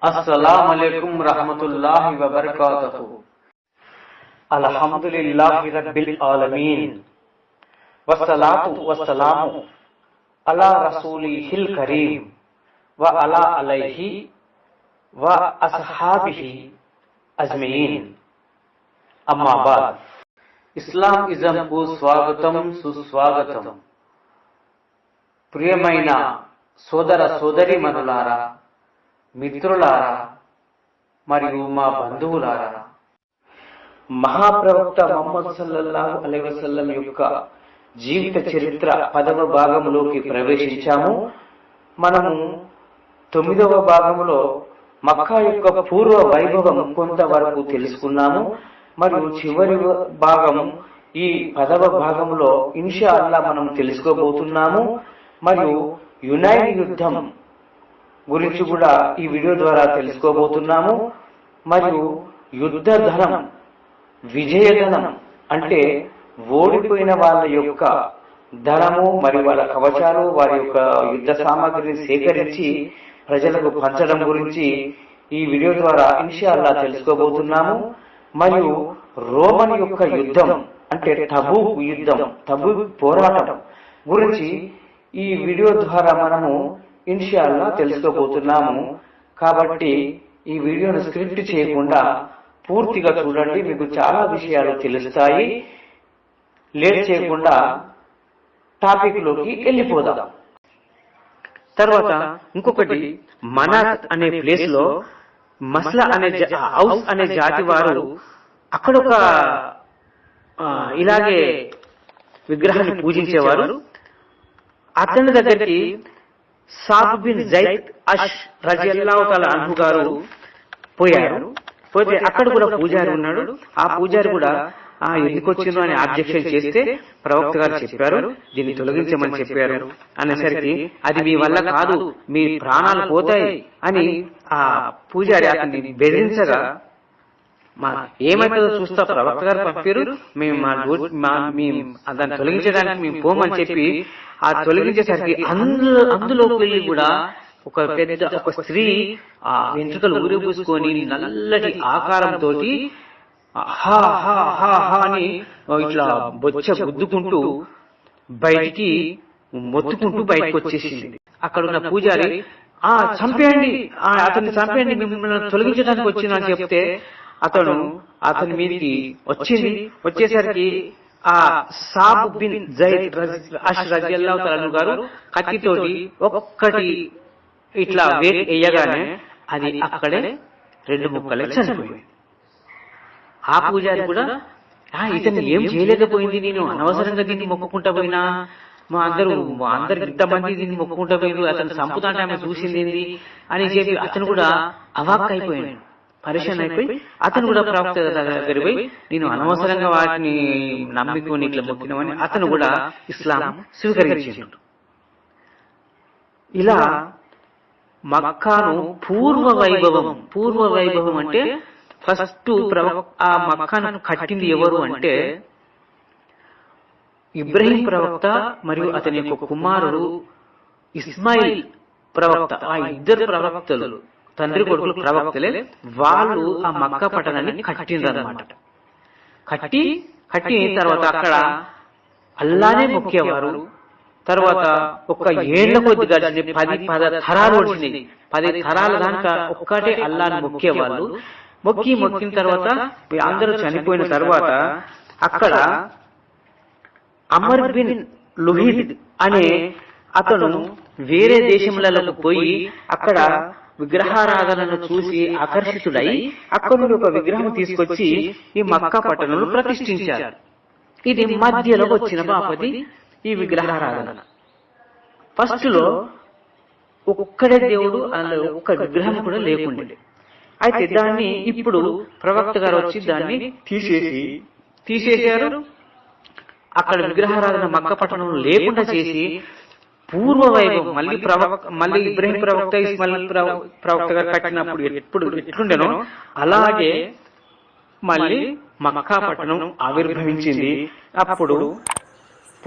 السلام عليكم ورحمة الله وبركاته الحمد لله رب العالمين والصلاة والسلام على رسوله الكريم وعلى عليه وأصحابه أجمعين అమ్మా బాద్ ఇస్లాం ఇజంకు స్వాగతం సుస్వాగతం ప్రియమైన సోదర సోదరి మనులారా మిత్రులారా మరియు మా బంధువులారా మహాప్రవక్త మహమ్మద్ సల్లల్లాహు అలైహి వసల్లం యొక్క జీవిత చరిత్ర పదవ భాగంలోకి ప్రవేశించాము. మనము తొమ్మిదవ భాగంలో మక్కా యొక్క పూర్వ వైభవం కొంతవరకు తెలుసుకున్నాము. మరియు చివరి భాగం ఈ పదవ భాగంలో ఇన్షా అల్లా మనం తెలుసుకోబోతున్నాము. మరియు యునైటెడ్ యుద్ధం గురించి కూడా ఈ వీడియో ద్వారా తెలుసుకోబోతున్నాము. మరియు యుద్ధ ధనం విజయధనం అంటే ఓడిపోయిన వాళ్ళ యొక్క ధనము మరియు వాళ్ళ కవచాలు వారి యొక్క యుద్ధ సామాగ్రిని సేకరించి ప్రజలకు పంచడం గురించి ఈ వీడియో ద్వారా ఇన్షాల్లా తెలుసుకోబోతున్నాము. మరియు రోమన్ యొక్క యుద్ధం అంటే తబు యుద్ధం తబు పోరాటం గురించి ఈ వీడియో ద్వారా మనము ఇన్షాల్లా తెలుసుకోబోతున్నాము. కాబట్టి ఈ వీడియోను స్క్రిప్ట్ చేయకుండా పూర్తిగా చూడండి. మీకు చాలా విషయాలు తెలుస్తాయి. లేట్ చేయకుండా టాపిక్లోకి వెళ్ళిపోదాం. తర్వాత ఇంకొకటి మనాత్ అనే ప్లేస్లో మస్లా అనే హౌస్ అనే జాతి వారు అక్కడ ఒక ఇలాగే విగ్రహాన్ని పూజించేవారు. అతని దగ్గరికి సాబ్ బిన్ జైద్ అష్ రజియల్లాహు తాలా అన్హు గారు పోయారు. పోతే అక్కడ కూడా పూజారి ఉన్నాడు. ఆ పూజారి కూడా ఆ ఎందుకు వచ్చిందో అని ఆబ్జెక్షన్ చేస్తే ప్రవక్త గారు చెప్పారు. దీన్ని తొలగించమని చెప్పారు. అనేసరికి అది మీ వల్ల కాదు. మీ ప్రాణాలు పోతాయి అని ఆ పూజారి అతన్ని బెదిరించగా మా ఏమైతుందో చూస్తా ప్రవక్త గారు పంపారు. మేము మా మా మీ దాన్ని తొలగించడానికి మేము పోమని చెప్పి ఆ తొలగించేసరికి అందులో అందులోకి వెళ్ళి కూడా ఒక పెద్ద ఒక స్త్రీ ఆ వెంట్రుకలు ఊరిపూసుకొని నల్లటి ఆకారంతో హా హా హా హా అని ఇట్లా బొచ్చ గుద్దుకుంటూ బయటికి మొత్తుకుంటూ బయటకు వచ్చేసింది అక్కడ ఉన్న పూజారి ఆ చంపేయండి. ఆ, అతన్ని చంపేయండి. మిమ్మల్ని తొలగించడానికి వచ్చిన అని చెప్తే అతను అతని మీదకి వచ్చింది. వచ్చేసరికి ఆ సాబ్ బిన్ జైద్ రజ్- అష్ రజియల్లాహు తఆలా గారు కత్తితోటి ఒక్కటి ఇట్లా వేయగానే అది అక్కడే రెండు ముక్కలే చనిపోయింది ఆ పూజారి కూడా "ఆ, ఇతన్ని ఏం చేయలేకపోయింది నేను? అనవసరంగా దీన్ని మొక్కుకుంటా పోయినా? మా అందరూ మా అందరు ఇంతమంది దీన్ని మొక్కుకుంటా పోయినారు అతను చంపుతాంటే ఆమె చూసింది ఏంది అని చెప్పి అతను కూడా అవాక్ అయిపోయాడు పరిశన్ అయిపోయి అతను కూడా ప్రవక్త దగ్గర పోయి నేను అనవసరంగా వాటిని నమ్మికొని ఇట్లా మొక్కినామని అతను కూడా ఇస్లాం స్వీకరించాడు. ఇలా మక్కాను పూర్వ వైభవం పూర్వ వైభవం అంటే ఫస్ట్ ఆ మక్కాను కట్టింది ఎవరు అంటే ఇబ్రహీం ప్రవక్త మరియు అతని యొక్క కుమారుడు ఇస్మాయిల్ ప్రవక్త ఆ ఇద్దరు ప్రవక్తలు. తండ్రి కొడుకులు ప్రవక్తలే వాళ్ళు ఆ మక్కా పట్టణాన్ని కట్టిండ్రన్నమాట కట్టి కట్టి తర్వాత అక్కడ అల్లానే మొక్కేవారు. తర్వాత ఒక ఏళ్ళ కొద్ది గడిచింది పది పద తరాలు వచ్చినాయి పది తరాల దాకా ఒక్కటే అల్లాని మొక్కేవాళ్ళు మొక్కి మొక్కిన తర్వాత అందరూ చనిపోయిన తర్వాత అక్కడ అమర్ బిన్ లుహిద్ అనే అతను వేరే దేశములకు పోయి అక్కడ విగ్రహారాధనను చూసి ఆకర్షితుడై అక్కడి నుండి ఒక విగ్రహం తీసుకొచ్చి ఈ మక్కా పట్టణంలో ప్రతిష్ఠించారు. ఇది మధ్యలో వచ్చిన బాపతి ఈ విగ్రహారాధన. ఫస్ట్లో ఒక్కడే దేవుడు అందులో ఒక్క విగ్రహం కూడా లేకుండే. అయితే దాన్ని ఇప్పుడు ప్రవక్త గారు వచ్చి దాన్ని తీసేసి తీసేశారు. అక్కడ విగ్రహారాధన మక్క పట్టణం లేకుండా చేసి పూర్వ వైభవం మళ్ళీ ప్రవక్త మళ్ళీ ఇబ్రహీం ప్రవక్త ఇస్మాయిల్ ప్రవ- ప్రవక్త గారు కట్టినప్పుడు ఎప్పుడు ఎట్లుండెనో అలాగే మళ్ళీ మక్కా పట్టణం ఆవిర్భవించింది. అప్పుడు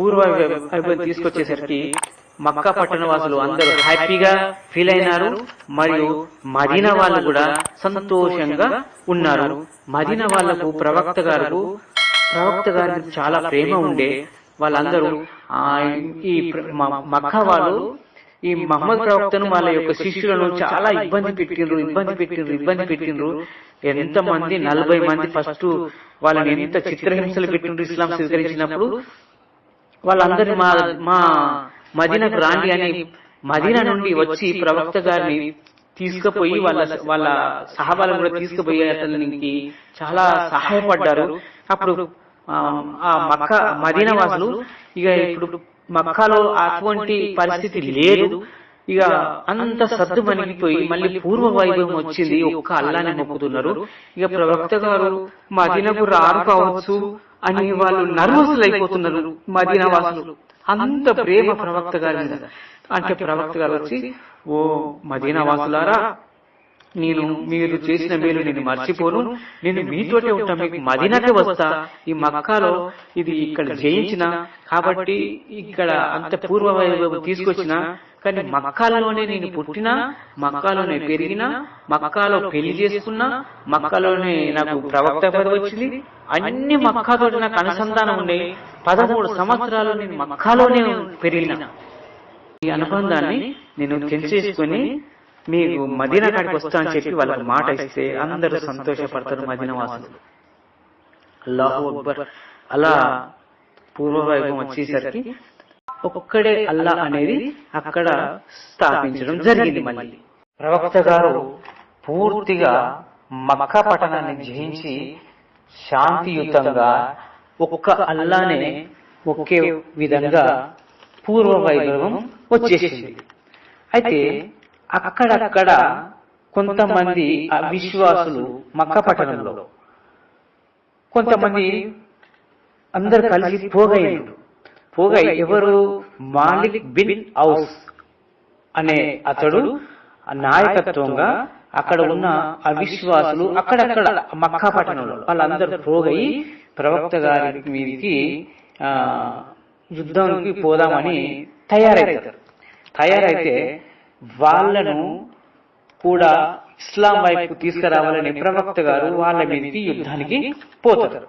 పూర్వ వైభవం తీసుకొచ్చేసరికి మక్కా పట్టణ వాసులు అందరూ హ్యాపీగా ఫీల్ అయినారు. మరియు మదీనా వాళ్ళు కూడా సంతోషంగా ఉన్నారు. మదీనా వాళ్ళకు ప్రవక్త గారు ప్రవక్త గారికి చాలా ప్రేమ ఉండే. వాళ్ళందరూ ఈ మక్కా వాళ్ళు ఈ మహమ్మద్ ప్రవక్తను వాళ్ళ యొక్క శిష్యులను చాలా ఇబ్బంది పెట్టిండ్రు ఇబ్బంది పెట్టిండ్రు ఇబ్బంది పెట్టిండ్రు. ఎంత మంది నలభై మంది ఫస్ట్ వాళ్ళని ఎంత చిత్రహింసలు పెట్టిండ్రు ఇస్లాం స్వీకరించినప్పుడు? వాళ్ళందరినీ మా మా మదీనకు రాండి అని మదీనా నుండి వచ్చి ప్రవక్త గారిని తీసుకుపోయి వాళ్ళ వాళ్ళ సహబాలను కూడా తీసుకుపోయి అతనికి చాలా సహాయపడ్డారు. అప్పుడు ఆ, మక్క మదీనా వాసులు ఇక ఇప్పుడు మక్కాలో అటువంటి పరిస్థితి లేదు. ఇక అంత సర్దు మనిగిపోయి మళ్ళీ పూర్వ వైభవం వచ్చింది ఒక్క అల్లానే మొక్కుతున్నారు. ఇక ప్రవక్త గారు మదీనకు రారు కావచ్చు అని వాళ్ళు నర్వస్ అయిపోతున్నారు మదీనా వాసులు. అంత ప్రేమ ప్రవక్త గారి మీద. అంటే ప్రవక్త గారు వచ్చి ఓ మదీనా వాసులారా నేను మీరు చేసిన మేలు నేను మర్చిపోను. నేను మీతోటే ఉంటా. మీకు మదీనాకే వస్తా. ఈ మక్కాలో ఇది ఇక్కడ జయించిన. కాబట్టి ఇక్కడ అంత పూర్వ తీసుకొచ్చిన కానీ మక్కాలోనే నేను పుట్టినా మక్కాలోనే పెరిగినా మక్కాలో పెళ్ళి చేసుకున్నా మక్కాలోనే నాకు ప్రవక్త పదవి వచ్చింది. అన్ని మక్కాతో నాకు అనుసంధానం ఉన్నాయి పదమూడు సంవత్సరాలు నేను మక్కాలోనే పెరిగిన. ఈ అనుబంధాన్ని నేను తెంచేసుకుని మీకు మదీనా కాడికి వస్తా అని చెప్పి వాళ్ళకి మాట ఇస్తే అందరూ సంతోషపడతారు మదీనా వాసులు. అల్లాహు అక్బర్. అలా పూర్వ వైభవం వచ్చేసరికి ఒక్కడే అల్లా అనేది అక్కడ స్థాపించడం జరిగింది మళ్ళీ. ప్రవక్త గారు పూర్తిగా మక్కా పట్టణాన్ని జయించి శాంతియుతంగా ఒక్క అల్లానే ఒకే విధంగా పూర్వ వైభవం వచ్చేసింది. అయితే అక్కడక్కడ కొంతమంది అవిశ్వాసులు మక్క పట్టణంలో కొంతమంది అందరు కలిసి పోగయ్యారు పోగై ఎవరు? మాలిక్ బిన్ ఔస్ అనే అతడు నాయకత్వంగా అక్కడ ఉన్న అవిశ్వాసులు అక్కడక్కడ మక్కా పట్టణంలో వాళ్ళందరూ పోగయి ప్రవక్త గారి మీదకి ఆ, యుద్ధానికి పోదామని తయారవుతారు తయారైతే వాళ్ళను కూడా ఇస్లాం వైపు తీసుకురావాలని ప్రవక్త గారు వాళ్ళ మీదకి యుద్ధానికి పోతారు.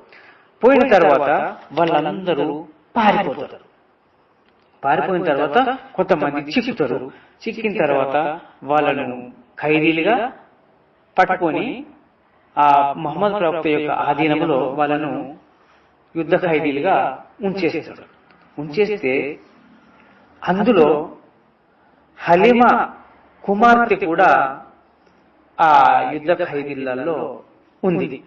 పోయిన తర్వాత వాళ్ళందరూ పారిపోతారు. పారిపోయిన తర్వాత కొంతమంది చిక్కుతారు. చిక్కిన తర్వాత వాళ్ళను ఖైదీలుగా పట్టుకొని ఆ మహమ్మద్ ప్రవక్త యొక్క ఆధీనంలో వాళ్ళను యుద్ధ ఖైదీలుగా ఉంచేస్తాడు. ఉంచేస్తే అందులో హలీమా కుమార్తె కూడా ఆ యుద్ధ ఖైదీలలో ఉంది.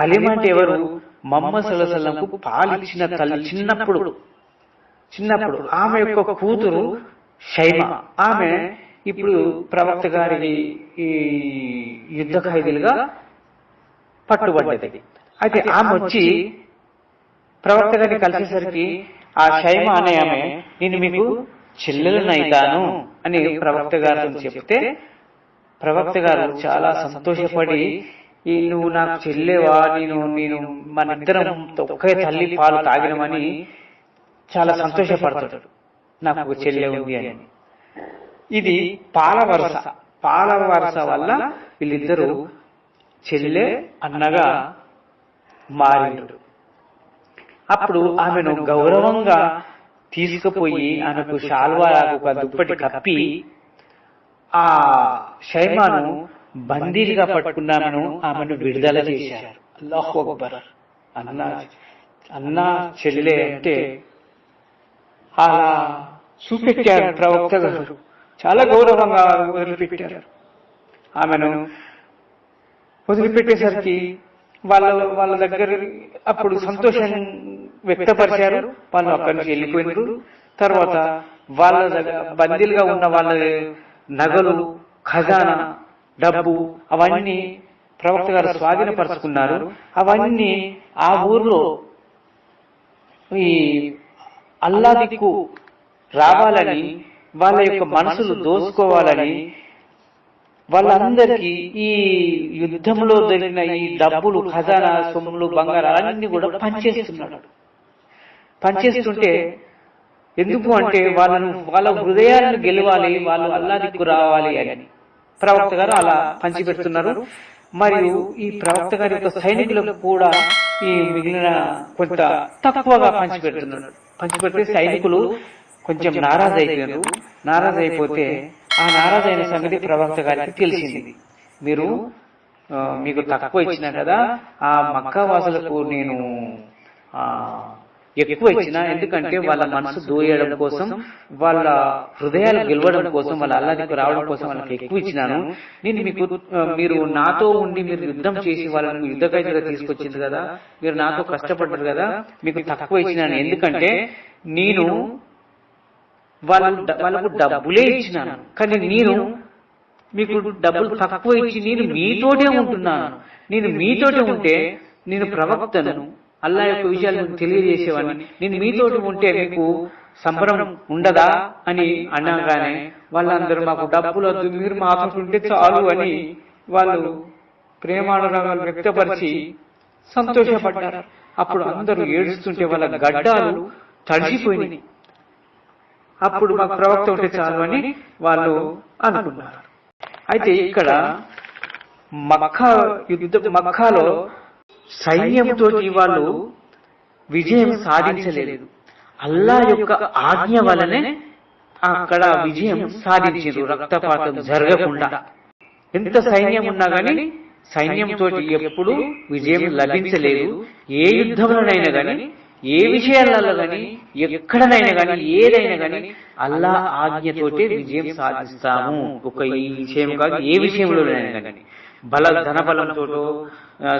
హలీమా అంటే ఎవరు? మహమ్మద్ సల్లాహంకు పాలిచ్చిన తల్లి చిన్నప్పుడు. చిన్నప్పుడు. ఆమె యొక్క కూతురు షైమ. ఆమె ఇప్పుడు ప్రవక్త గారి ఈ యుద్ధ ఖైదీలుగా పట్టుబడ్డది. అయితే ఆమె వచ్చి ప్రవక్త గారిని కలిసేసరికి ఆ షైమ అనే ఆమె నేను మీకు చెల్లెలనైతాను అని ప్రవక్త గారితో చెప్తే ప్రవక్త గారు చాలా సంతోషపడి ఈ నువ్వు నాకు చెల్లెవా? నేను నేను మన ఇద్దరం ఒకే తల్లి పాలు తాగినమని చాలా సంతోషపడతాడు. నాకు ఒక చెల్లె ఉంది అని. ఇది పాల వరస. పాల వరస వల్ల వీళ్ళిద్దరూ చెల్లె అన్నగా మారిండు అప్పుడు ఆమెను గౌరవంగా తీసుకుపోయి ఆమెకు శాల్వాకు ఒక దుప్పటి కప్పి ఆ షైమాను బందీలుగా పట్టుకున్నామను ఆమెను విడుదల చేశారు. అల్లాహు అక్బర్. అన్న అన్న చెల్లె అంటే అలా చూపెట్టారు ప్రవక్త గారు చాలా గౌరవంగా వదిలిపెట్టారు. ఆమెను వదిలిపెట్టేసరికి వాళ్ళ వాళ్ళ దగ్గర అప్పుడు సంతోషం వ్యక్తపరిచారు. వాళ్ళు అక్కడి నుంచి వెళ్ళిపోయినారు. తర్వాత వాళ్ళ దగ్గర బందీలుగా ఉన్న వాళ్ళ నగలు ఖజానా డబ్బు అవన్నీ ప్రవక్త గారు స్వాధీనపరుచుకున్నారు. అవన్నీ ఆ ఊర్లో ఈ అల్లా దిక్కు రావాలని వాళ్ళ యొక్క మనసులు దోసుకోవాలని వాళ్ళందరికీ ఈ యుద్ధంలో జరిగిన ఈ డబ్బులు ఖజానా సొమ్ములు బంగారాలన్నీ కూడా పనిచేస్తున్నాడు. పనిచేస్తుంటే ఎందుకు అంటే వాళ్ళను వాళ్ళ హృదయాలను గెలవాలి వాళ్ళు అల్లా దిక్కు రావాలి అని. ప్రవక్త గారు అలా పంచిపెడుతున్నారు. మరియు ఈ ప్రవక్త గారి యొక్క సైనికులకు కూడా ఈ మిగిలిన కొంత తక్కువగా పంచిపెడుతున్నారు. పంచిపెడితే సైనికులు కొంచెం నారాజ్ అయిపోయారు. నారాజ్ అయిపోతే ఆ నారాజ్ అయిన సంగతి ప్రవక్త గారికి తెలిసింది. మీరు మీకు తక్కువ ఇచ్చిన కదా ఆ మక్కా వాసులకు నేను ఆ, ఎక్కువ ఇచ్చిన ఎందుకంటే వాళ్ళ మనసు దోయడం కోసం వాళ్ళ హృదయాలు గెలవడం కోసం వాళ్ళ అల్లాదికి రావడం కోసం వాళ్ళకి ఎక్కువ ఇచ్చినాను నేను మీకు మీరు నాతో ఉండి మీరు యుద్ధం చేసి వాళ్ళని యుద్ధ ఖైదుగా తీసుకొచ్చింది కదా మీరు నాతో కష్టపడ్డారు కదా మీకు తక్కువ ఇచ్చినాను ఎందుకంటే నేను వాళ్ళు వాళ్ళకు డబ్బులే ఇచ్చినాను. కానీ నేను మీకు డబ్బులు తక్కువ ఇచ్చి నేను మీతోటే ఉంటున్నాను. నేను మీతోటే ఉంటే నేను ప్రవక్తను అల్లా యొక్క విషయాలు మీకు తెలియజేసేవాడిని నేను మీతోటి ఉంటే మీకు సంబరం ఉండదా అని అనగానే వాళ్ళందరూ మాకు డబ్బులు వద్దు మీరు మాతో ఉంటే చాలు అని వాళ్ళు ప్రేమానురాగాలు వ్యక్తపరిచి సంతోషపడ్డారు. అప్పుడు అందరూ ఏడుస్తుంటే వాళ్ళ గడ్డాలు తడిసిపోయినాయి. అప్పుడు మాకు ప్రవక్త ఉంటే చాలు అని వాళ్ళు అనుకున్నారు. అయితే ఇక్కడ మక్కా యుద్ధ మక్కాలో సైన్యంతో వాళ్ళు విజయం సాధించలేదు. అల్లా యొక్క ఆజ్ఞ వలనే అక్కడ విజయం సాధించారు. రక్తపాతం జరగకుండా. ఎంత సైన్యం ఉన్నా గాని సైన్యంతో ఎప్పుడు విజయం లభించలేదు. ఏ యుద్ధంలోనైనా గాని ఏ విషయాలలో గాని ఎక్కడనైనా గాని ఏదైనా గాని అల్లా ఆజ్ఞతోటే విజయం సాధిస్తాము. ఒక ఈ విషయం కాదు ఏ విషయంలోనైనా గాని. బల ధన బలంతోటో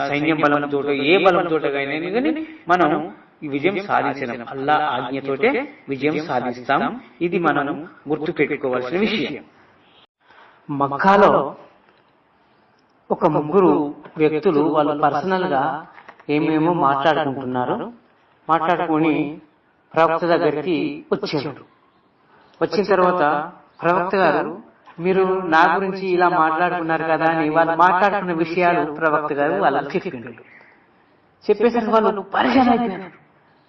సైన్యం బలంతోటో ఏ బలంతో అయినా మనం విజయం సాధించడం అల్లా ఆజ్ఞతోటే విజయం సాధిస్తాం. ఇది మనం గుర్తు పెట్టుకోవాల్సిన విషయం. మక్కాలో ఒక ముగ్గురు వ్యక్తులు వాళ్ళు పర్సనల్గా ఏమేమో మాట్లాడుకుంటున్నారు మాట్లాడుకొని ప్రవక్త దగ్గరికి వచ్చారు. వచ్చిన తర్వాత ప్రవక్త గారు మీరు నా గురించి ఇలా మాట్లాడుకున్నారు కదా అని వాళ్ళు మాట్లాడుకున్న విషయాలు ప్రవక్త గారు వాళ్ళకి చెప్పిండు చెప్పేసరికి వాళ్ళు పరిచయం అయిపోయారు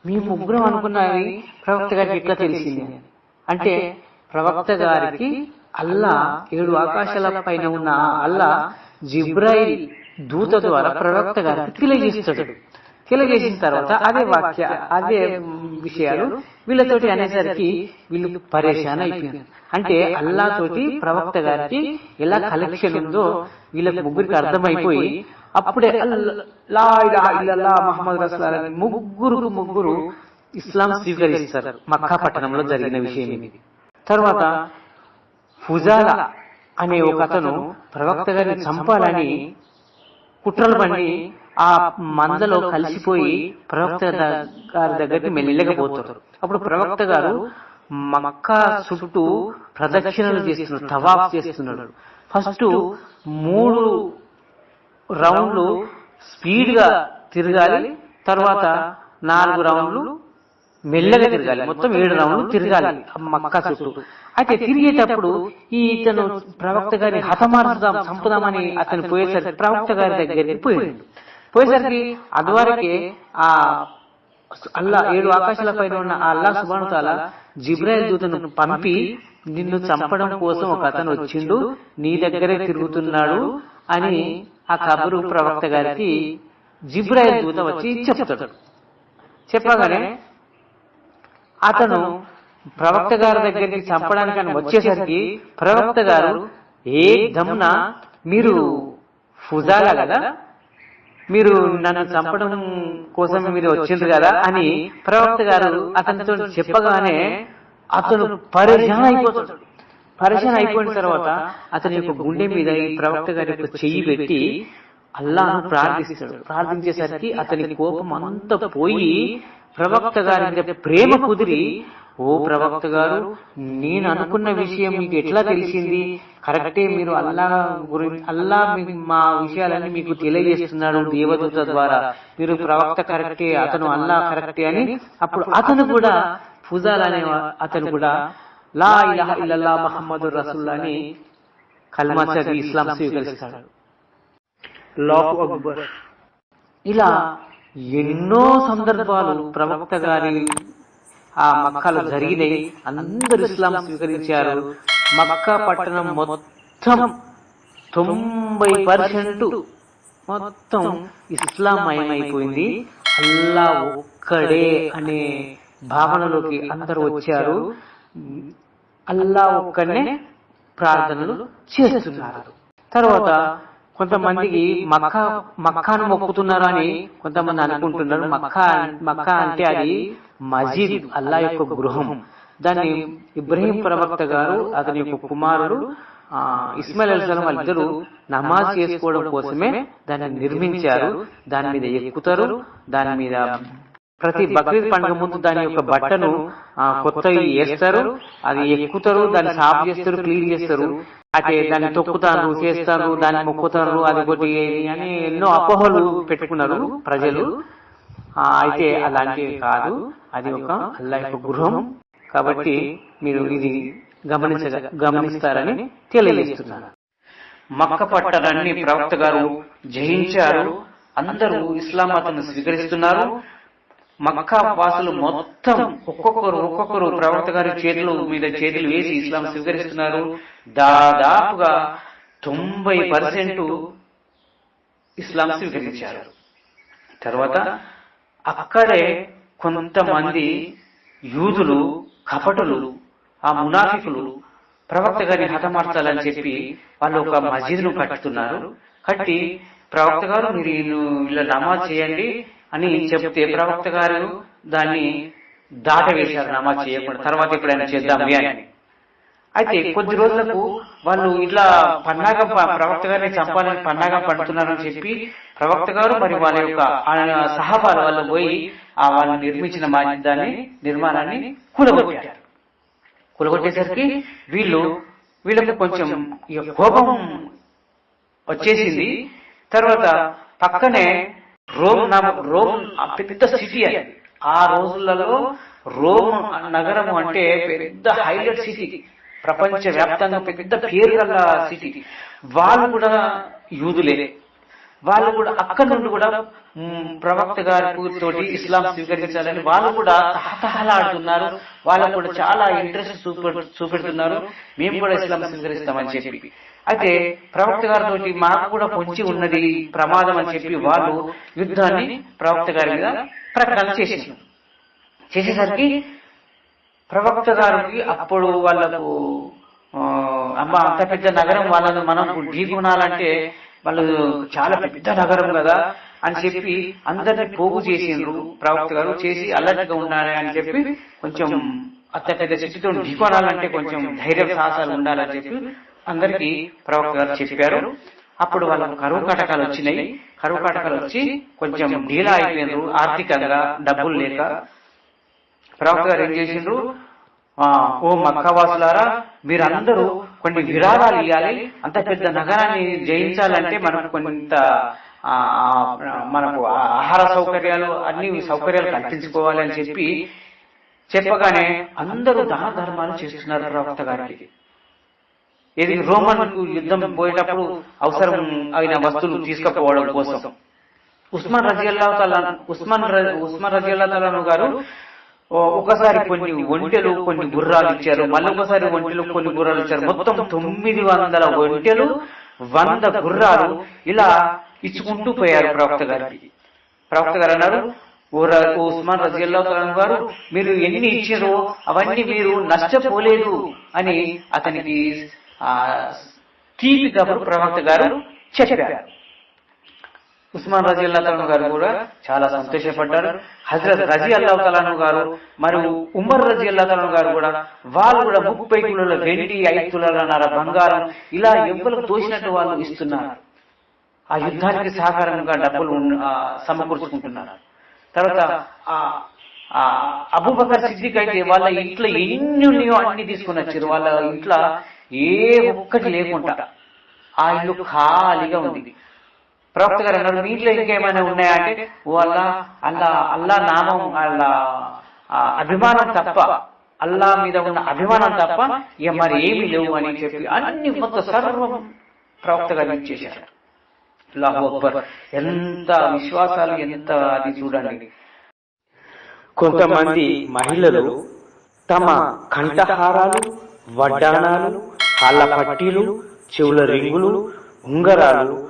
మీ ముగ్గురం అనుకున్నవి ప్రవక్త గారికి ఎట్లా తెలిసింది. అంటే ప్రవక్త గారికి అల్లా ఏడు ఆకాశాల పైన ఉన్న అల్లా జిబ్రాయిల్ దూత ద్వారా ప్రవక్త గారికి తెలియజేస్తాడు. తెలియజేసిన తర్వాత అదే వాక్య అదే విషయాలు వీళ్ళతోటి అనేసరికి వీళ్ళు పరేషాన్ అయిపోయారు. అంటే అల్లా తోటి ప్రవక్త గారికి ఎలా కలెక్షన్ ఉందో వీళ్ళకి ముగ్గురికి అర్థమైపోయి అప్పుడే మహమ్మద్ అని ముగ్గురు ముగ్గురు ఇస్లాం స్వీకరిస్తారు. మక్కా పట్టణంలో జరిగిన విషయం ఇది. తర్వాత ఫుజాల అనే ఒక అతను ప్రవక్త గారిని చంపాలని కుట్రలు పండి ఆ మందలో కలిసిపోయి ప్రవక్త గారి దగ్గరికి మెల్లగపోతారు అప్పుడు ప్రవక్త గారు మక్కా చుట్టూ ప్రదక్షిణలు చేస్తున్నాడు తవాఫ్ చేస్తున్నాడు ఫస్ట్ మూడు రౌండ్లు స్పీడ్గా తిరగాలి తర్వాత నాలుగు రౌండ్లు మెల్లగా తిరగాలి. మొత్తం ఏడు రౌండ్లు తిరగాలి మక్కా చుట్టూ. అయితే తిరిగేటప్పుడు ఈ ఇతను ప్రవక్త గారిని హతమార్చుదాం చంపుదామని అతను పోయేసరికి ప్రవక్త గారి దగ్గరికి పోయాడు. పోయేసరికి అదివరకే ఆ అల్లా ఏడు ఆకాశాల పైన ఉన్న ఆ అల్లా సుబానుతాల జిబ్రాయిల్ దూతను పంపి నిన్ను చంపడం కోసం ఒక అతను వచ్చిండు నీ దగ్గరే తిరుగుతున్నాడు అని ఆ కబురు ప్రవక్త గారికి జిబ్రాయిల్ దూత వచ్చి చెప్తాడు. చెప్పగానే అతను ప్రవక్త గారి దగ్గరికి చంపడానికి అని వచ్చేసరికి ప్రవక్త గారు ఏ దమ్న మీరు ఫుజాలా కదా మీరు నన్ను చంపడం కోసం మీరు వచ్చిండ్రు కదా అని ప్రవక్త గారు అతనితో చెప్పగానే అతను పరిశాన్ అయిపోతాడు. పరిశాన్ అయిపోయిన తర్వాత అతని యొక్క గుండె మీద ఈ ప్రవక్త గారి యొక్క చెయ్యి పెట్టి అల్లాను ప్రార్థిస్తాడు. ప్రార్థించేసరికి అతని కోపం అంతా పోయి ప్రవక్త గారి మీద ప్రేమ కుదిరి ఓ ప్రవక్త గారు నేను అనుకున్న విషయం మీకు ఎట్లా తెలిసింది? కరెక్టే మీరు అల్లా గురించి అల్లా మీ- విషయాలన్నీ మీకు తెలియజేస్తున్నాడు దేవదూత ద్వారా. మీరు ప్రవక్త కరెక్టే అతను అల్లా కరెక్టే అని అప్పుడు అతను కూడా ఫుజాల్ అనే అతను కూడా లా ఇలాహ ఇల్లల్లా మహమ్మదు రసూల్ అని కల్మా చదివి ఇస్లాం స్వీకరిస్తాడు. అక్బర్. ఇలా ఎన్నో సందర్భాలు ప్రవక్త గారి ఆ మక్కాలో జరిగినాయి అందరూ ఇస్లాం స్వీకరించారు. మక్కా పట్టణం మొత్తం తొంభై పర్సెంట్ మొత్తం ఇస్లాం మయమైపోయింది అల్లా ఒక్కడే అనే భావనలోకి అందరూ వచ్చారు. అల్లా ఒక్కడనే ప్రార్థనలు చేస్తున్నారు. తర్వాత కొంతమందికి మక్క మక్కాను మొక్కుతున్నారు అని కొంతమంది అనుకుంటున్నారు. మక్కా మక్కా అంటే అది మజీద్ అల్లా యొక్క గృహం. దాన్ని ఇబ్రహీం ప్రవక్త గారు అతని యొక్క కుమారుడు ఇస్మాయిల్ అలీస్లాం వాళ్ళిద్దరూ నమాజ్ చేసుకోవడం కోసమే దాన్ని నిర్మించారు. దాని మీద ఎక్కుతారు. దాని మీద ప్రతి బక్రీద్ పండుగ ముందు దాని యొక్క బట్టను ఆ, కొత్తవి వేస్తారు అది ఎక్కుతారు. దాన్ని సాఫ్ చేస్తారు క్లీన్ చేస్తారు. అంటే దాన్ని తొక్కుతారు చేస్తారు దాన్ని మొక్కుతారు అది ఒకటి అని ఎన్నో అపోహలు పెట్టుకున్నారు ప్రజలు అయితే అలాంటివి కాదు అది ఒక అల్లా యొక్క గృహం కాబట్టి మీరు ఇది గమనించ గమనిస్తారని తెలియజేస్తున్నాను. మక్క పట్టణాన్ని ప్రవక్త గారు జయించారు అందరూ ఇస్లాం మతాన్ని స్వీకరిస్తున్నారు. మక్కా వాసులు మొత్తం ఒక్కొక్కరు ఒక్కొక్కరు ప్రవక్త గారి చేతులు మీద చేతులు వేసి ఇస్లాం స్వీకరిస్తున్నారు. దాదాపుగా తొంభై పర్సెంట్ ఇస్లాం స్వీకరించారు. తర్వాత అక్కడే కొంతమంది యూదులు కపటులు ఆ మునాఫికులు ప్రవక్త గారిని హతమార్చాలని చెప్పి వాళ్ళు ఒక మసీదును కట్టుతున్నారు. కట్టి ప్రవక్త గారు మీరు ఇలా నమాజ్ చేయండి అని చెప్తే ప్రవక్త గారు దాన్ని దాటవేశారు నమాజ్ చేయకుండా తర్వాత ఎప్పుడైనా చేద్దాం అని. అయితే కొద్ది రోజులకు వాళ్ళు ఇట్లా పన్నాగం ప్రవక్త గారిని చంపాలని పన్నాగం పడుతున్నారని చెప్పి ప్రవక్త గారు మరి వాళ్ళ యొక్క ఆయన సహబాల వాళ్ళు పోయి ఆ వాళ్ళు నిర్మించిన దాన్ని నిర్మాణాన్ని కూలగొట్టారు. కూలగొట్టేసరికి వీళ్ళు వీళ్ళకి కొంచెం కోపం వచ్చేసింది. తర్వాత పక్కనే రోమ్ నామ రోమ్ పెద్ద సిటీ అని ఆ రోజులలో రోమ్ నగరం అంటే పెద్ద హైలైట్ సిటీ. ప్రపంచ వ్యాప్తంగా పెద్ద పేరు గల సిటీ. వాళ్ళు కూడా యూదులే. వాళ్ళు కూడా అక్కడ నుండి కూడా ప్రవక్త గారి తోటి ఇస్లాం స్వీకరించాలని వాళ్ళు కూడా తహతహలాడుతున్నారు. వాళ్ళకు కూడా చాలా ఇంట్రెస్ట్ చూపె చూపెడుతున్నారు. మేము కూడా ఇస్లాం స్వీకరిస్తామని చెప్పి. అయితే ప్రవక్త గారితో మాకు కూడా పొంచి ఉన్నది ప్రమాదం అని చెప్పి వాళ్ళు యుద్ధాన్ని ప్రవక్త గారి మీద ప్రకటన చేసింది చేసేసరికి ప్రవక్త గారికి అప్పుడు వాళ్ళకు అమ్మ అంత పెద్ద నగరం వాళ్ళని మనం ఢీకొనాలంటే వాళ్ళు చాలా పెద్ద నగరం కదా అని చెప్పి అందరిని పోగు చేసిండ్రు. ప్రవక్త గారు చేసి అలర్ట్గా ఉండాలి అని చెప్పి కొంచెం అంత పెద్ద శక్తితో ఢీకొనాలంటే కొంచెం ధైర్య సాహసాలు ఉండాలని చెప్పి అందరికీ ప్రవక్త గారు చెప్పారు. అప్పుడు వాళ్ళకు కరువు కాటకాలు వచ్చినాయి. కరువు కాటకాలు వచ్చి కొంచెం ఢీలా అయిపోయినారు. ఆర్థికంగా డబ్బులు లేక. ప్రవక్త గారు ఏం చేసిండ్రు? ఆ, ఓ మక్కవాసులారా మీరందరూ కొన్ని విరాళాలు ఇవ్వాలి అంత పెద్ద నగరాన్ని జయించాలంటే మనకు కొంత మనకు ఆహార సౌకర్యాలు అన్ని సౌకర్యాలు కల్పించుకోవాలి అని చెప్పి చెప్పగానే అందరూ దాన ధర్మాలు చేస్తున్నారు ప్రవక్త గారికి. ఇది రోమన్ యుద్ధం పోయేటప్పుడు అవసరం అయిన వస్తువులు తీసుకుపోవడం కోసం. ఉస్మాన్ రజియల్లా తలా ఉస్మాన్ ఉస్మాన్ రజియల్లా తలాను గారు ఒకసారి కొన్ని ఒంటెలు కొన్ని గుర్రాలు ఇచ్చారు. మళ్ళీ ఒకసారి ఒంటెలు కొన్ని గుర్రాలు ఇచ్చారు. మొత్తం తొమ్మిది వందల ఒంటెలు వంద గుర్రాలు ఇలా ఇచ్చుకుంటూ పోయారు ప్రవక్త గారికి. ప్రవక్త గారు అన్నారు "ఓ ర- ఓ ఉస్మాన్ రజియల్లా తలాను గారు మీరు ఎన్ని ఇచ్చారో అవన్నీ మీరు నష్టపోలేదు అని అతనికి తీపి కబురు ప్రవక్త గారు చెప్పారు. ఉస్మాన్ రజీ అల్లాహ్ గారు కూడా చాలా సంతోషపడ్డారు. హజరత్ రజీ అల్లాహ్ గారు మరియు ఉమర్ రజీ అల్లాహ్ గారు కూడా వాళ్ళు కూడా ముప్పై కిలోల వెండి ఐదు తులాలన్నర బంగారం ఇలా ఎవ్వరు తోచినట్టు వాళ్ళు ఇస్తున్నారు. ఆ యుద్ధానికి సహకారంగా డబ్బులు సమకూర్చుకుంటున్నారు. తర్వాత ఆ ఆ అబూబకర్ సిద్దిక్ అయితే వాళ్ళ ఇంట్లో ఎన్ని ఉన్నాయో అన్ని తీసుకుని వచ్చారు. వాళ్ళ ఇంట్లో ఏ ఒక్కటి లేకుండా ఆ ఇల్లు ఖాళీగా ఉంది. ప్రవక్త గారు అన్నారు మీ ఇంట్లో ఇంకేమైనా ఉన్నాయా? అంటే ఓ అల్లా అల్లా అల్లా నామం అల్లా అభిమానం తప్ప అల్లా మీద ఉన్న అభిమానం తప్ప ఇక మరి ఏమీ లేవు అని చెప్పి అన్ని మొత్తం సర్వం ప్రవక్త గారు ఇచ్చేశారు అల్లాహు అక్బర్. ఎంత విశ్వాసాలు ఎంత అది చూడండి. కొంతమంది మహిళలు తమ కంఠహారాలు వడ్డాణాలు కాళ్ళ పట్టీలు చెవుల రింగులు ఉంగరాలు.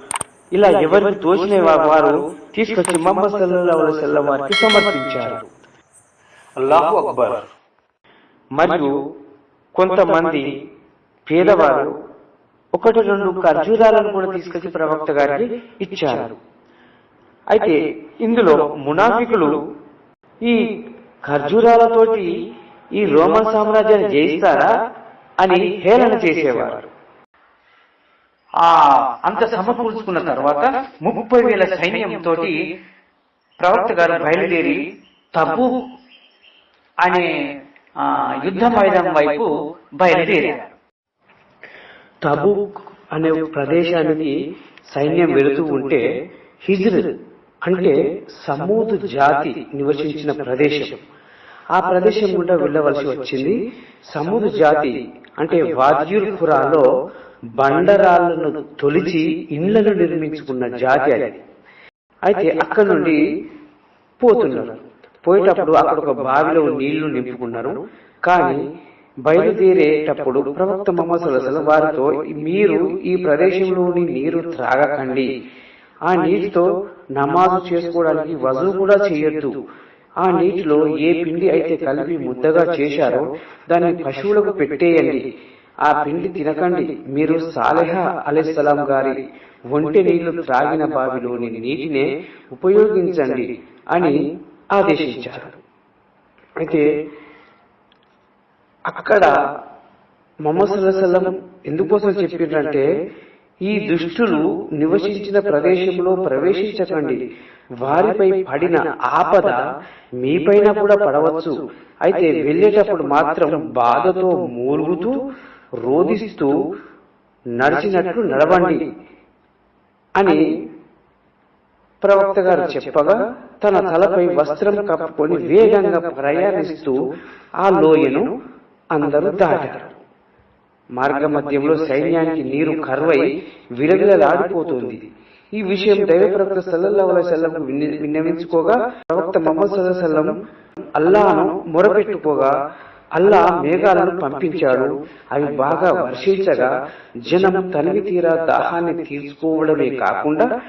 ఇలా ఎవరికి తోచిన వారు తీసుకొచ్చి మహమ్మద్ వారికి సమర్పించారు. అల్లాహు అక్బర్. మరియు కొంతమంది పేదవారు ఒకటి రెండు ఖర్జూరాలను కూడా తీసుకొచ్చి ప్రవక్త గారికి ఇచ్చారు. అయితే ఇందులో మునాఫికులు ఈ ఖర్జూరాలతోటి ఈ రోమన్ సామ్రాజ్యాన్ని జయిస్తారా? అని హేళన చేసేవారు. ఆ అంత సమకూర్చుకున్న తర్వాత ముప్పై వేల సైన్యంతో ప్రవక్త గారు బయలుదేరి తబు అనే యుద్ధ మైదానం వైపు బయలుదేరారు. తబూక్ అనే ప్రదేశానికి సైన్యం వెళుతూ ఉంటే హిజ్ర్ అంటే సమూద్ జాతి నివసించిన ప్రదేశం. ఆ ప్రదేశం గుండా వెళ్ళవలసి వచ్చింది. సముద్ర జాతి అంటే వాద్యుల్పురాలో బండరాళ్ళను తొలిచి ఇండ్లను నిర్మించుకున్న జాతి అది. అయితే అక్కడ నుండి పోతున్నారు. పోయేటప్పుడు అక్కడ ఒక బావిలో నీళ్ళు నింపుకున్నారు. కానీ బయలుదేరేటప్పుడు ప్రవక్త మొహమ్మద్ వారితో మీరు ఈ ప్రదేశంలోని నీరు త్రాగకండి. ఆ నీటితో నమాజు చేసుకోవడానికి వజు కూడా చేయొద్దు. ఆ నీటిలో ఏ పిండి అయితే కలిపి ముద్దగా చేశారో దాన్ని పశువులకు పెట్టేయండి. ఆ పిండి తినకండి. మీరు సాలెహ అలైహిస్సలాం గారి ఒంటె నీళ్ళు త్రాగిన బావిలోని నీటినే ఉపయోగించండి అని ఆదేశించారు. అయితే అక్కడ మొహమ్మద్ సల్లాహం ఎందుకోసం చెప్పిండ్రంటే ఈ దుష్టులు నివసించిన ప్రదేశంలో ప్రవేశించకండి. వారిపై పడిన ఆపద మీపైన కూడా పడవచ్చు. అయితే వెళ్ళేటప్పుడు మాత్రం బాధతో మూలుగుతూ రోదిస్తూ నడిచినట్లు నడవండి అని ప్రవక్త గారు చెప్పగా తన తలపై వస్త్రం కప్పుకొని వేగంగా ప్రయాణిస్తూ ఆ లోయను అందరూ దాటారు. మార్గ మధ్యంలో సైన్యానికి నీరు కరువై విలవిలలాడిపోతుంది. ఈ విషయం దైవ ప్రవక్త సల్లల్లాహు అలైహి వసల్లంకు విన్న- విన్నవించుకోగా ప్రవక్త మొహమ్మద్ సల్లల్లాహు అలైహి వసల్లం అల్లాను మొరపెట్టుకోగా అల్లా మేఘాలను పంపించాడు. అవి బాగా వర్షించగా జనం తనివి తీరా దాహాన్ని తీర్చుకోవడమే కాకుండా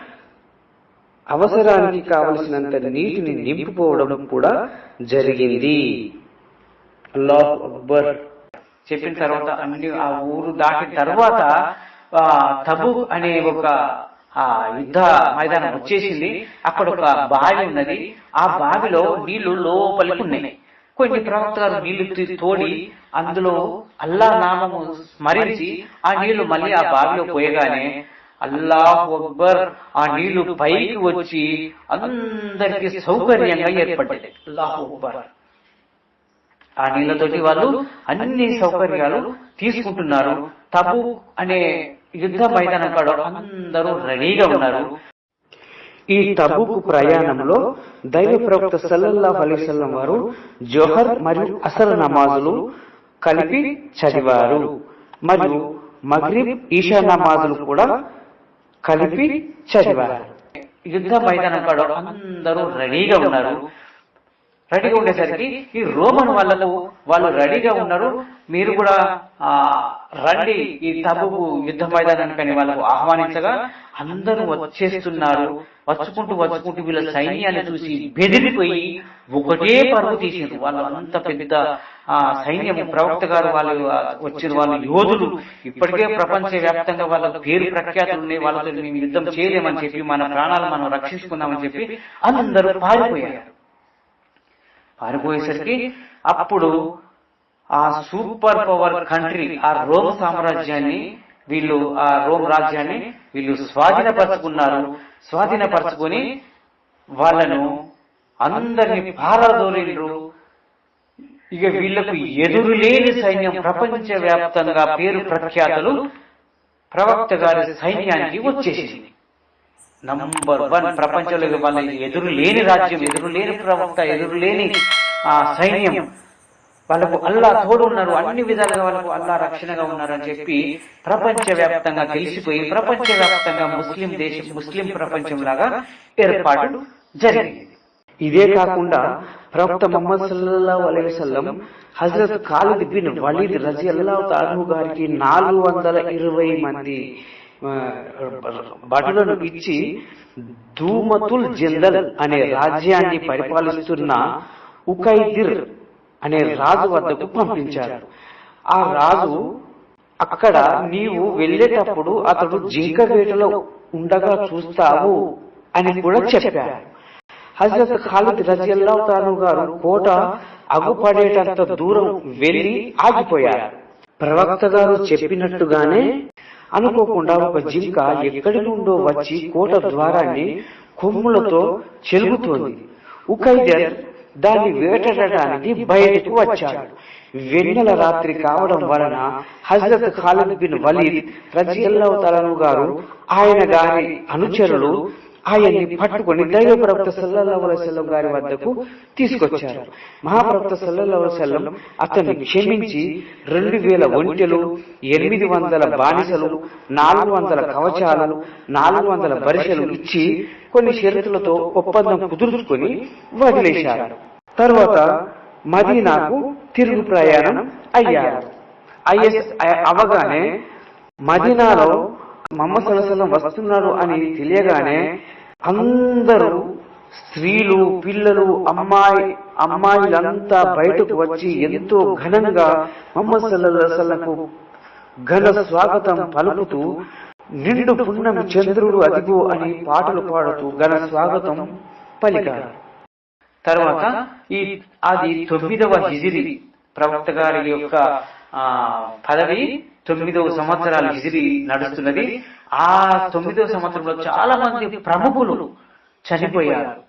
అవసరానికి కావలసినంత నీటిని నింపుకోవడం కూడా జరిగింది. అల్లాహ్ అక్బర్. చెప్పిన తర్వాత అన్ని ఆ ఊరు దాటిన తర్వాత తబు అనే ఒక ఆ యుద్ధ మైదానం వచ్చేసింది. అక్కడ ఒక బావి ఉన్నది. ఆ బావిలో నీళ్ళు లోపలికి ఉన్నాయి. కొన్ని ప్రవక్త గారు నీళ్ళు తోడి అందులో అల్లా నామము స్మరించి ఆ నీళ్ళు మళ్ళీ ఆ బావిలో పోయగానే అల్లాహు అక్బర్ ఆ నీళ్ళు పైకి వచ్చి అందరికి సౌకర్యంగా ఏర్పడ్డాయి. అల్లాహు అక్బర్ ఆ నీళ్ళతోటి వాళ్ళు అన్ని సౌకర్యాలు తీసుకుంటున్నారు. తబు అనే యుద్ధ మైదానం కాడ అందరూ రెడీగా ఉన్నారు. ఈ తబుకు ప్రయాణంలో దైవ ప్రవక్త సల్లల్లాహు అలైహి వసల్లం వారు జోహర్ మరియు అసర్ నమాజులు కలిపి చదివారు. మరియు మగ్రిబ్ ఈషా నమాజులు కూడా కలిపి చదివారు. యుద్ధ మైదానం కాడ అందరూ రెడీగా ఉన్నారు. రెడీగా ఉండేసరికి ఈ రోమన్ వాళ్ళకు వాళ్ళు రెడీగా ఉన్నారు. మీరు కూడా ఆ రండి ఈ తబుకు యుద్ధ మైదానానికని వాళ్ళకు ఆహ్వానించగా అందరూ వచ్చేస్తున్నారు. వచ్చుకుంటూ వచ్చుకుంటూ వీళ్ళ సైన్యాన్ని చూసి బెదిరిపోయి ఒకటే పరుగు తీసిండ్రు. వాళ్ళు అంత పెద్ద ఆ సైన్యం ప్రవక్త గారు వాళ్ళు వచ్చిన వాళ్ళు యోధులు. ఇప్పటికే ప్రపంచ వ్యాప్తంగా వాళ్ళ పేరు ప్రఖ్యాతులు ఉన్నాయి. వాళ్ళతో మేము యుద్ధం చేయలేమని చెప్పి మన ప్రాణాలు మనం రక్షించుకుందామని చెప్పి అందరూ పారిపోయారు. పారిపోయేసరికి అప్పుడు ఆ సూపర్ పవర్ కంట్రీ ఆ రోమ్ సామ్రాజ్యాన్ని వీళ్ళు ఆ రోమ్ రాజ్యాన్ని వీళ్ళు స్వాధీనపరచుకున్నారు. స్వాధీనపరచుకొని వాళ్ళను అందరిని పారదోలిండ్రు. ఇక వీళ్ళకు ఎదురులేని సైన్యం ప్రపంచ వ్యాప్తంగా పేరు ప్రఖ్యాతులు ప్రవక్త గారి సైన్యానికి వచ్చేసింది. నంబర్ వన్ ప్రపంచంలో ఎదురు లేని రాజ్యం ఎదురు లేని ప్రవక్త ఎదురు లేని ఆ సైన్యం. వాళ్ళకు అల్లా తోడు ఉన్నారు అన్ని విధాలుగా వాళ్ళకు అల్లా రక్షణగా ఉన్నారని చెప్పి ప్రపంచ వ్యాప్తంగా తెలిసిపోయి ప్రపంచ వ్యాప్తంగా ముస్లిం దేశం ముస్లిం ప్రపంచం లాగా ఏర్పాటు జరిగింది. ఇదే కాకుండా ప్రవక్త మొహమ్మద్ సల్లల్లాహు అలైహి వసల్లం హజరత్ ఖాలిద్ బిన్ వలీద్ రజియల్లాహు తాను గారికి నాలుగు వందల ఇరవై మంది భటులను ఇచ్చి ధూమతుల్ జందల్ అనే రాజ్యాన్ని పరిపాలిస్తున్న ఉకైదిర్ అనే రాజు వద్దకు పంపించారు. ఆ రాజు అక్కడ నీవు వెళ్ళేటప్పుడు అతడు జింక వేటలో ఉండగా చూస్తావు అని కూడా చెప్పారు. హజరత్ ఖాలిద్ రజియల్లాహు తాను గారు కోట అగుపడేటంత దూరం వెళ్ళి ఆగిపోయారు. ప్రవక్త గారు చెప్పినట్టుగానే అనుకోకుండా ఒక జింక ఎక్కడి నుండో వచ్చి కోట ద్వారాన్ని కొమ్ములతో చెలుగుతోంది. ఉకైదర్ దాన్ని వేటాడడానికి బయటకు వచ్చాడు. వెన్నెల రాత్రి కావడం వలన హజరత్ ఖాలిద్ బిన్ వలీద్ రజియల్లాహు తలను గారు ఆయన గారి అనుచరులు ఆయన్ని పట్టుకొని దైవ ప్రవక్త సల్లల్లాహు అలైహి వసల్లం గారి వద్దకు తీసుకొచ్చారు. మహాప్రవక్త సల్లల్లాహు అలైహి వసల్లం అతన్ని క్షమించి రెండు వేల ఒంటెలు ఎనిమిది వందల బానిసలు నాలుగు వందల కవచాలు నాలుగు వందల బరిసెలు ఇచ్చి కొన్ని షరతులతో ఒప్పందం కుదుర్చుకొని వదిలేశారు. తర్వాత మదీనాకు తిరుగు ప్రయాణం అయ్యారు. ఐఎస్ అవగానే మదీనాలో మహమ్మద్ సల్లాహం వస్తున్నారు అని తెలియగానే అందరూ స్త్రీలు పిల్లలు అమ్మాయి అమ్మాయిలంతా బయటకు వచ్చి ఎంతో ఘనంగా మహమ్మద్ ఘన స్వాగతం పలుకుతూ నిండు పున్నమి చంద్రుడు అదిగో అని పాటలు పాడుతూ ఘన స్వాగతం పలికారు. తర్వాత ఈ అది తొమ్మిదవ హిజిరి ప్రవక్త గారి యొక్క ఆ, పదవి తొమ్మిదవ సంవత్సరాల హిజిరి నడుస్తున్నది. ఆ తొమ్మిదవ సంవత్సరంలో చాలా మంది ప్రముఖులు చనిపోయారు.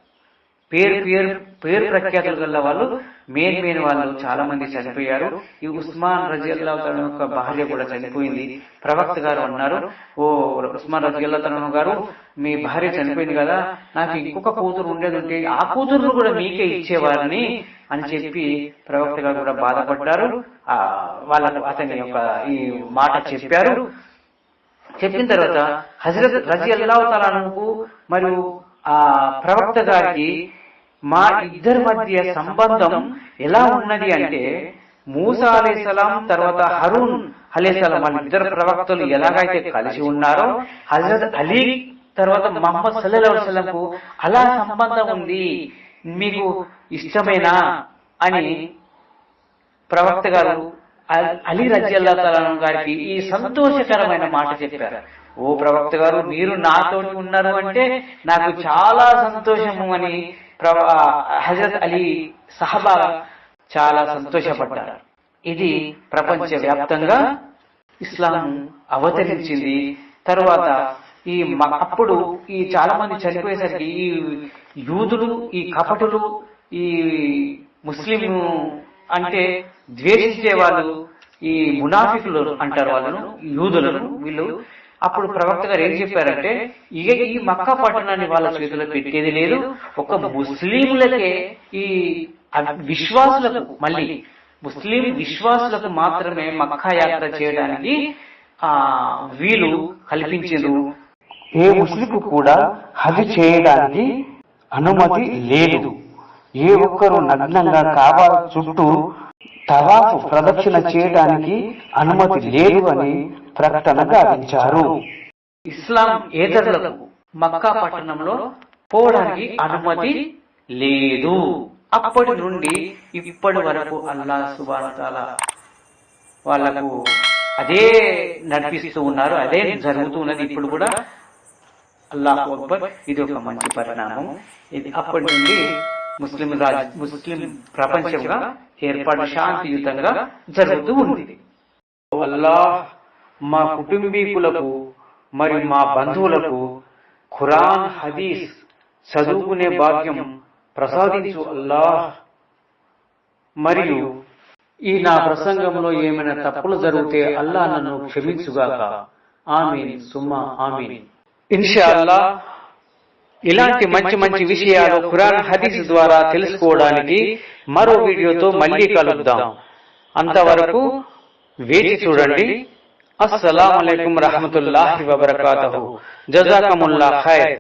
పేరు పేరు పేరు ప్రఖ్యాతులు గల వాళ్ళు మెయిన్ మెయిన్ వాళ్ళు చాలా మంది చనిపోయారు. ఈ ఉస్మాన్ రజియల్లా తన యొక్క భార్య కూడా చనిపోయింది. ప్రవక్త గారు అన్నారు ఓ ఉస్మాన్ రజియల్లా తన గారు మీ భార్య చనిపోయింది కదా నాకు ఇంకొక కూతురు ఉండేది ఉంటే ఆ కూతురును కూడా మీకే ఇచ్చేవారని అని చెప్పి ప్రవక్త గారు కూడా బాధపడ్డారు. వాళ్ళ అతని యొక్క ఈ మాట చెప్పారు. చెప్పిన తర్వాత హజరత్ రజీ అల్లాహు మరియు ఆ ప్రవక్త గారికి మా ఇద్దరి మధ్య సంబంధం ఎలా ఉన్నది అంటే మూసా అలేసలాం తర్వాత హరూన్ అలేసలాం వాళ్ళ ఇద్దరు ప్రవక్తలు ఎలాగైతే కలిసి ఉన్నారో హజరత్ అలీ తర్వాత మహమ్మద్ వసల్లంకు అలా సంబంధం ఉంది? మీకు ఇష్టమేనా? అని ప్రవక్త గారు అల్- రజియల్లా తలాను గారికి ఈ సంతోషకరమైన మాట చెప్పారు. ఓ ప్రవక్త గారు మీరు నాతో ఉన్నారు అంటే నాకు చాలా సంతోషము అని హజరత్ అలీ సహబా చాలా సంతోషపడ్డారు. ఇది ప్రపంచ వ్యాప్తంగా ఇస్లాం అవతరించింది. తర్వాత ఈ అప్పుడు ఈ చాలా మంది చనిపోయేసరికి ఈ యూదులు ఈ కపటులు ఈ ముస్లిం అంటే ద్వేషించే వాళ్ళు ఈ మునాఫికులు అంటారు వాళ్ళను యూదులను వీళ్ళు. అప్పుడు ప్రవక్త గారు ఏం చెప్పారంటే ఇక ఈ మక్కా పట్టణాన్ని వాళ్ళ చేతిలో పెట్టేది లేదు. ఒక ముస్లింలకే ఈ విశ్వాసులకు మళ్ళీ ముస్లిం విశ్వాసులకు మాత్రమే మక్కా యాత్ర చేయడానికి ఆ వీలు కల్పించారు ఏ ముస్లింకు కూడా హజ్ చేయడానికి అనుమతి లేదు. ఏ ఒక్కరూ నగ్నంగా కావాల చుట్టూ తవాఫు ప్రదక్షిణ చేయడానికి అనుమతి లేదు అని ప్రకటన గావించారు. ఇస్లాం ఏతరులకు మక్కా పట్టణంలో పోవడానికి అనుమతి లేదు. అప్పటి నుండి ఇప్పటి వరకు అల్లా సుబాల వాళ్ళకు అదే నడిపిస్తూ ఉన్నారు అదే జరుగుతూ ఉన్నది. ఇప్పుడు కూడా అల్లాహ్ అక్బర్ ఇది ఒక మంచి పరిణామం. ఇది అప్పటి నుండి ముస్లిం ముస్లిం ప్రపంచంగా ఏర్పాటు శాంతియుతంగా జరుగుతూ ఉంది. అల్లాహ్ మా కుటుంబీకులకు మరియు మా బంధువులకు ఖురాన్ హదీస్ చదువుకునే భాగ్యం ప్రసాదించు అల్లాహ్. మరియు ఈ నా ప్రసంగంలో ఏమైనా తప్పులు జరిగితే అల్లా నన్ను క్షమించుగాక. ఆమె సుమ్మా ఆమె ఇన్షా ఇన్షాల్లా ఇలాంటి మంచి మంచి విషయాలు ఖురాన్ హదీస్ ద్వారా తెలుసుకోవడానికి మరో వీడియోతో మళ్ళీ కలుద్దాం. అంతవరకు వేచి చూడండి. అస్సలం అయికం రహమతుల్లాహి వబర్కాతహు. జజాకముల్లా ఖైర్.